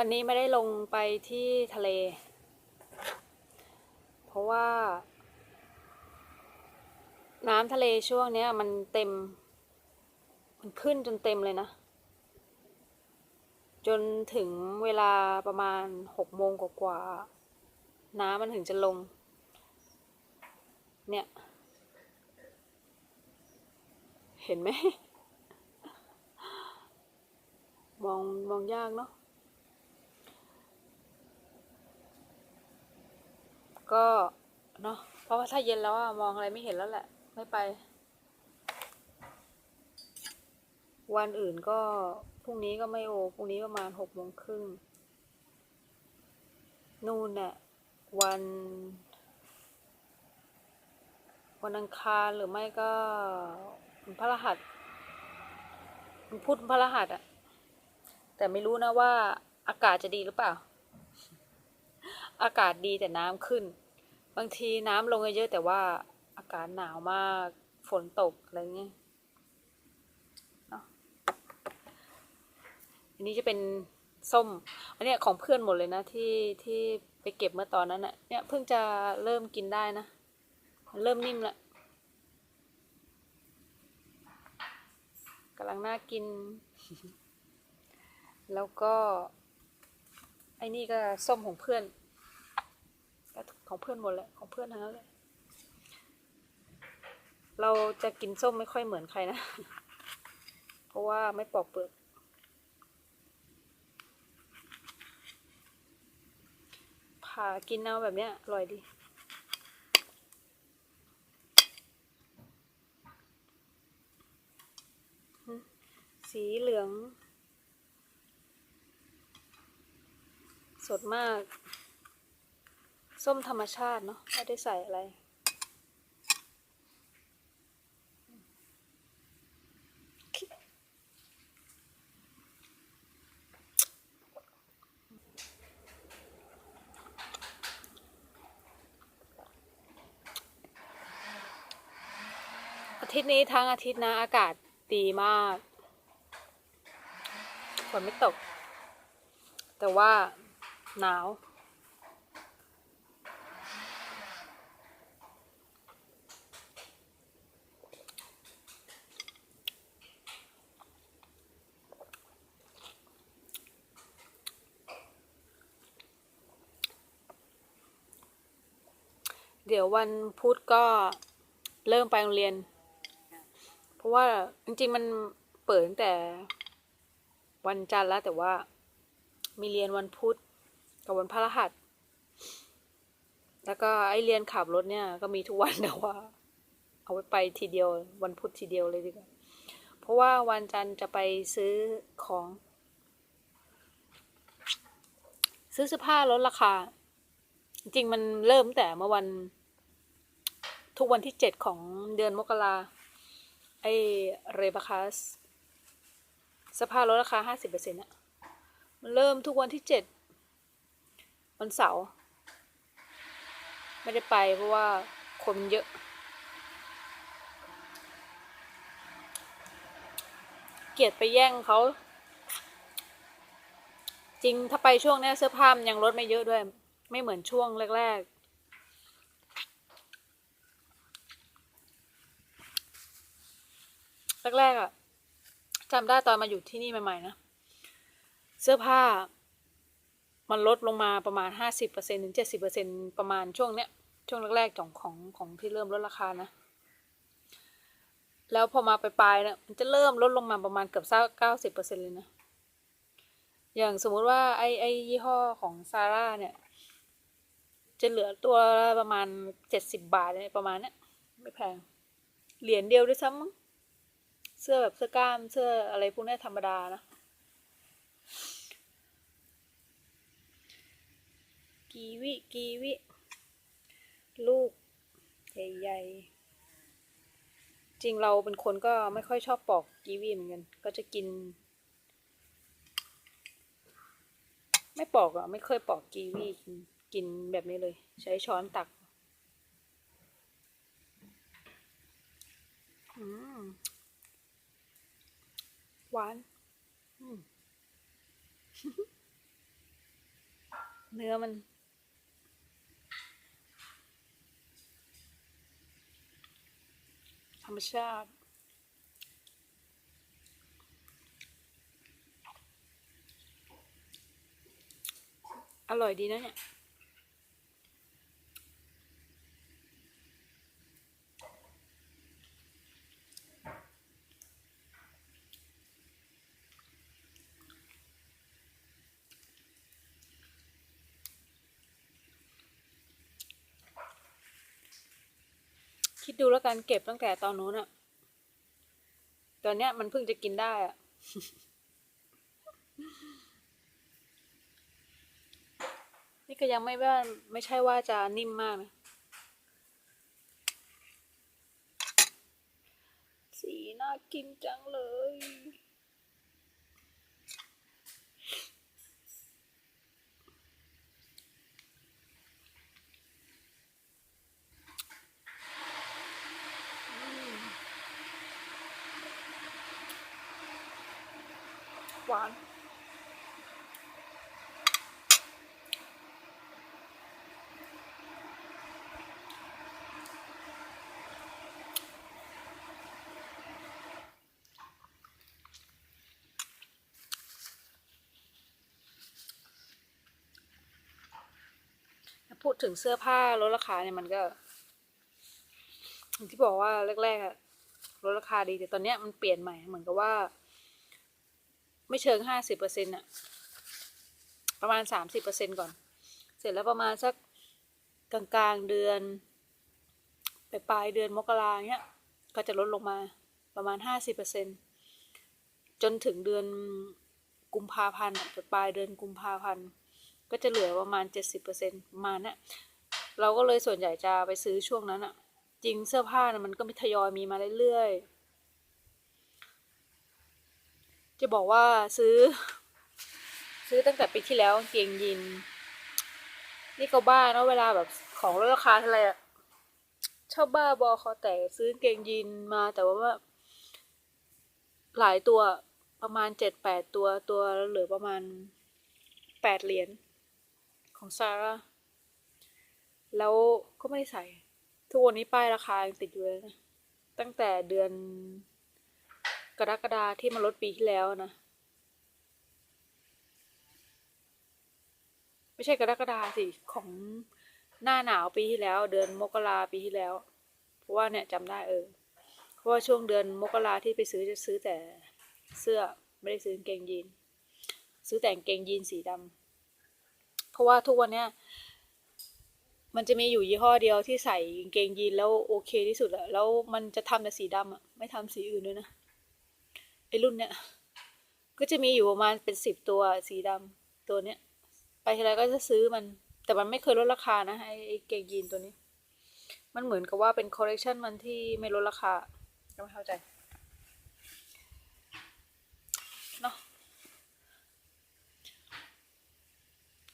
วันนี้ไม่ได้ลงไปที่ทะเล เพราะว่า น้ำทะเลช่วงนี้มันเต็ม มันขึ้นจนเต็มเลยนะ จนถึงเวลาประมาณหกโมงกว่าๆน้ำมันถึงจะลง เนี่ย เห็นไหมมองมองยากเนาะ ก็เนาะเพราะว่าถ้าเย็นแล้วอะมองอะไรไม่เห็นแล้วแหละ ไม่ไป วันอื่นก็พรุ่งนี้ก็ไม่โอพรุ่งนี้ประมาณหกโมงครึ่งนู่นน่ะวัน วันอังคารหรือไม่ก็วันพฤหัสวันพุธพฤหัสอะแต่ไม่รู้นะว่าอากาศจะดีหรือเปล่า อากาศดีแต่น้ำขึ้น บางทีน้ำลงเยอะแต่ว่าอากาศหนาวมาก ฝนตกอะไรเงี้ยเนาะอันนี้จะเป็นส้ม อันเนี้ยของเพื่อนหมดเลยนะที่ที่ไปเก็บเมื่อตอนนั้นน่ะ เนี่ยเพิ่งจะเริ่มกินได้นะมันเริ่มนิ่มละกำลังน่ากิน แล้วก็ไอ้นี่ก็ส้มของเพื่อน ของเพื่อนหมดแหละของเพื่อนทั้งนั้นเลยเราจะกินส้มไม่ค่อยเหมือนใครนะ เพราะว่าไม่ปอกเปลือก ผ่ากินเอาแบบเนี้ยอร่อยดี สีเหลือง สดมาก ส้มธรรมชาติเนาะไม่ได้ใส่อะไรอาทิตย์นี้ทั้งอาทิตย์นะอากาศดีมากฝนไม่ตก แต่ว่าหนาว ดี๋ยววันพุธก็เริ่มไปโรงเรียน เพราะว่าจริงๆมันเปิดตั้งแต่วันจันทร์แล้วแต่ว่ามีเรียนวันพุธกับวันพฤหัส แล้วก็ไอเรียนขับรถเนี่ยก็มีทุกวันแต่ว่า เอาไว้ไปทีเดียววันพุธทีเดียวเลยดีกว่า เพราะว่าวันจันทร์จะไปซื้อของ ซื้อเสื้อผ้าลดราคา จริงมันเริ่มแต่เมื่อวัน ทุกวันที่เจ็ดของเดือนมกราไอเรบาคัสสภาพลดราคาห้าสิบเปอร์เซ็นต์อะมันเริ่มทุกวันที่เจ็ดวันเสาร์ไม่ได้ไปเพราะว่าคนเยอะ เกลียดไปแย่งเขา จริงถ้าไปช่วงนี้เสื้อผ้ามันยังลดไม่เยอะด้วย ไม่เหมือนช่วงแรก ๆ แรกๆอะ่ะจำได้ตอนมาอยู่ที่นี่ใหม่ๆนะ เสื้อผ้า มันลดลงมาประมาณห้าสิบเปอร์เซ็นถึงเจ็ดสิบเปอร์เซ็นประมาณช่วงเนี้ย ช่วงแรกๆของของของที่เริ่มลดราคานะ แล้วพอมาปลายๆเนี่ยมันจะเริ่มลดลงมาประมาณเกือบเก้าสิบเปอร์เซ็นเลยนะ อย่างสมมุติว่าไอไอยี่ห้อของซาร่าเนี่ย จะเหลือตัวประมาณเจ็ดสิบบาทเนี่ยประมาณเนี้ยไม่แพง เหรียญเดียวด้วยซ้ำมั้ง เสื้อแบบเสื้อกล้ามเสื้ออะไรพวกนี้ธรรมดานะกีวิกีวิลูกใหญ่ๆจริงเราเป็นคนก็ไม่ค่อยชอบปอกกีวีเหมือนกัน ก็จะกิน ไม่ปอกอะ ไม่เคยปอกกีวีกินกินแบบนี้เลย ใช้ช้อนตัก อืม วานอืมเนื้อมัน ธรรมชาติอร่อยดีนะเนี่ย คิ ดูแล้วกันเก็บตั้งแต่ตอนนู้นอะตอนเนี้ยมันเพิ่งจะกินได้อะนี่ก็ยังไม่ว่าไม่ใช่ว่าจะนิ่มมากนะสีน่ากินจังเลย หวาน พูดถึงเสื้อผ้าลดราคาเนี่ยมันก็อย่างที่บอกว่าแรกๆอะลดราคาดีแต่ตอนเนี้ยมันเปลี่ยนใหม่เหมือนกับว่า ไม่เชิงห้าสิบเปอร์เซ็นต์อะประมาณสามสิบเปอร์เซ็นก่อน เสร็จแล้วประมาณสักกลางๆเดือนไปปลายเดือนมกราเนี้ย ก็จะลดลงมาประมาณห้าสิบเปอร์เซ็นจนถึงเดือนกุมภาพันธ์อะปลายเดือนกุมภาพันธ์ก็จะเหลือประมาณเจ็ดสิบเปอร์เซ็นประมาณเนี้ยเราก็เลยส่วนใหญ่จะไปซื้อช่วงนั้นอะจริงเสื้อผ้านะมันก็มีทยอยมีมาเรื่อยๆ จะบอกว่าซื้อ ซื้อตั้งแต่ปีที่แล้วเกางเกงยีนนี่ก็บ้าเนาะเวลาแบบของลดราคาเท่าไหร่อะชอบบ้าบอคอแตกซื้อกางเกงยีนมาแต่ว่า หลายตัวประมาณเจ็ดแปดตัวตัวเหลือประมาณแปดเหรียญของซาร่าแล้วก็ไม่ได้ใส่ ทุกวันนี้ป้ายราคายังติดอยู่เลยนะ ตั้งแต่เดือน กรกฎาที่มาลดปีที่แล้วนะ ไม่ใช่กรกฎาสิของหน้าหนาวปีที่แล้ว เดือนมกราปีที่แล้ว เพราะว่าเนี่ยจำได้เออเพราะว่าช่วงเดือนมกราที่ไปซื้อจะซื้อแต่เสื้อไม่ได้ซื้อกางเกงยีนซื้อแต่งเกงยีนสีดำเพราะว่าทุกวันเนี้ยมันจะมีอยู่ยี่ห้อเดียวที่ใส่กางเกงยีนแล้วโอเคที่สุดอะแล้วมันจะทำแต่สีดำอะไม่ทำสีอื่นด้วยนะ ไอรุ่นเนี้ยก็จะมีอยู่ประมาณเป็นสิบตัวสีดำตัวเนี้ย ไปทีไรก็จะซื้อมัน แต่มันไม่เคยลดราคานะไอไอเกงยีนตัวนี้ มันเหมือนกับว่าเป็นคอลเลกชันมันที่ไม่ลดราคาก็ไม่เข้าใจเนาะ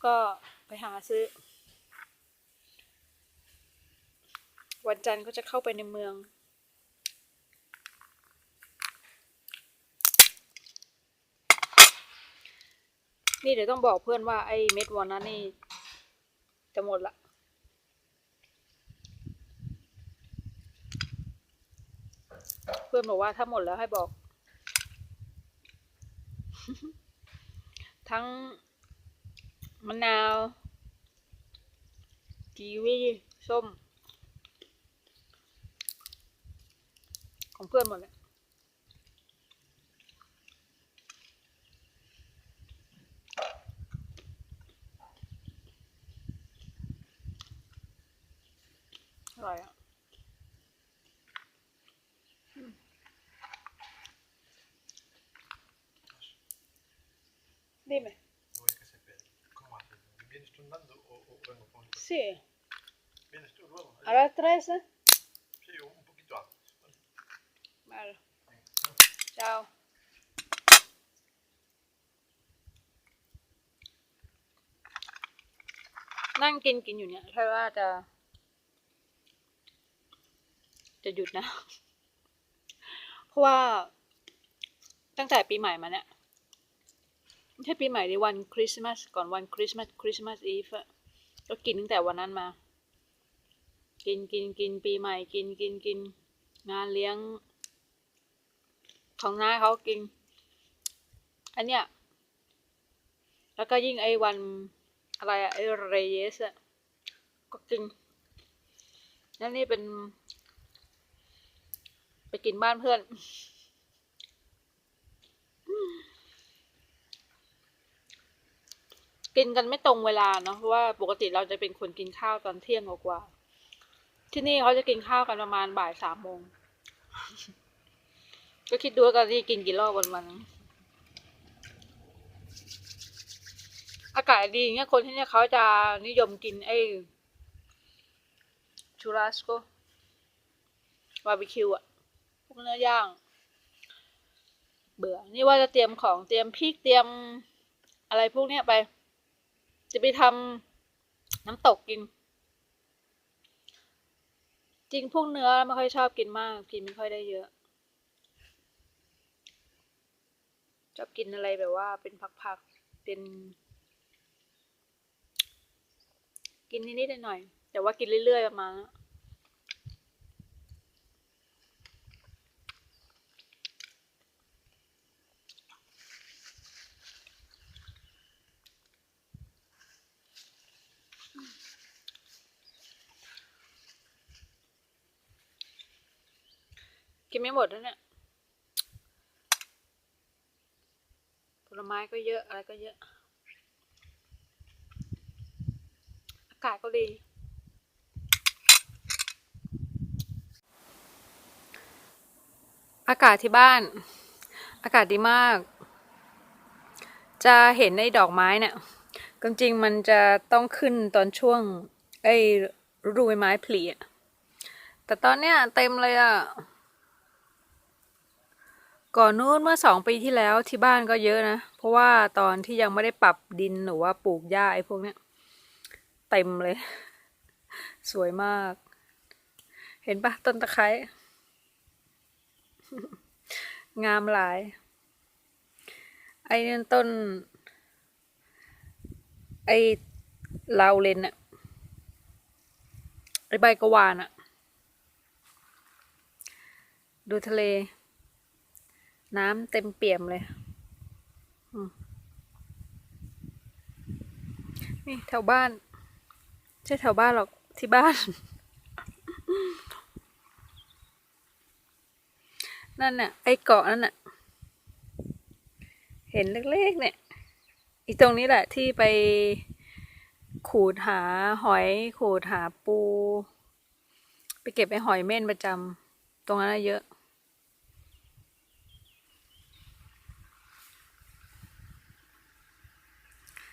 ก็ไปหาซื้อ วันจันทร์ก็จะเข้าไปในเมือง นี่เดี๋ยวต้องบอกเพื่อนว่าไอ้เม็ดวอลนั้นนี่จะหมดละเพื่อนบอกว่าถ้าหมดแล้วให้บอก ทั้งมะนาว กีวีส้ม ของเพื่อนหมดเลยอร่อยอะอืม Dime. Voy a que se pele. ¿Cómo haces? ¿Vienes tú andando o, o vengo con el coche? Sí. ¿Vienes tú luego? ¿A las 13? Sí, un poquito antes. Vale. Vale. Venga. Chao. นั่งกินกินอยู่เนี่ยถ้าว่าจะจะหยุดนะ เพราะว่าตั้งแต่ปีใหม่มาเนี่ย ไม่ใช่ปีใหม่ในวันคริสต์มาสก่อนวันคริสต์มาสคริสต์มาสอีฟอะก็กินตั้งแต่วันนั้นมา กินกินกินปีใหม่กินกินกิน งานเลี้ยง ของน้าเขากิน อันเนี้ยแล้วก็ยิ่งไอ้วันอะไรอะไอ้เรเยสอะก็กินแล้วนี่เป็น ไปกินบ้านเพื่อน กินกันไม่ตรงเวลาเนาะเพราะว่าปกติเราจะเป็นคนกินข้าวตอนเที่ยงกว่า ที่นี่เขาจะกินข้าวกันประมาณบ่ายสามโมง ก็คิดดูว่ากันที่กินกี่รอบวันวันอากาศดีเงี้ยคนที่เนี่ยเขาจะนิยมกินไอ้ชูราสโกบาร์บีคิวอะพวกเนื้อย่าง เบื่อ นี่ว่าจะเตรียมของเตรียมพริกเตรียมอะไรพวกเนี้ยไป จะไปทำน้ำตกกิน จริงพวกเนื้อไม่ค่อยชอบกินมาก กินไม่ค่อยได้เยอะชอบกินอะไรแบบว่าเป็นผักๆ เป็น กินนิดๆหน่อยๆแต่ว่ากินเรื่อยๆประมาณนั้ กินไม่หมดแล้วเนี่ย ผลไม้ก็เยอะ อะไรก็เยอะ อากาศก็ดี อากาศที่บ้าน อากาศดีมาก จะเห็นในดอกไม้เนี่ยความจริงมันจะต้องขึ้นตอนช่วง ไอ้ฤดูใบไม้ผลิอะแต่ตอนเนี้ยเต็มเลยอะ ก่อนนู้นเมื่อสองปีที่แล้วที่บ้านก็เยอะนะ เพราะว่าตอนที่ยังไม่ได้ปรับดินหรือว่าปลูกหญ้าไอ้พวกเนี้ยเต็มเลย สวยมาก เห็นปะต้นตะไคร้งามหลาย ไอ้นั่นต้น ไอ้ลาวเลนอะไอ้ใบกวานอะดูทะเล น้ำเต็มเปี่ยมเลยนี่แถวบ้านไม่ใช่แถวบ้านหรอกที่บ้าน นั่นน่ะ ไอ้เกาะนั่นน่ะ เห็นเล็กๆเนี่ย อีตรงนี้แหละที่ไปขูดหาหอยขูดหาปู ไปเก็บไอ้หอยเม่นประจำตรงนั้นเยอะ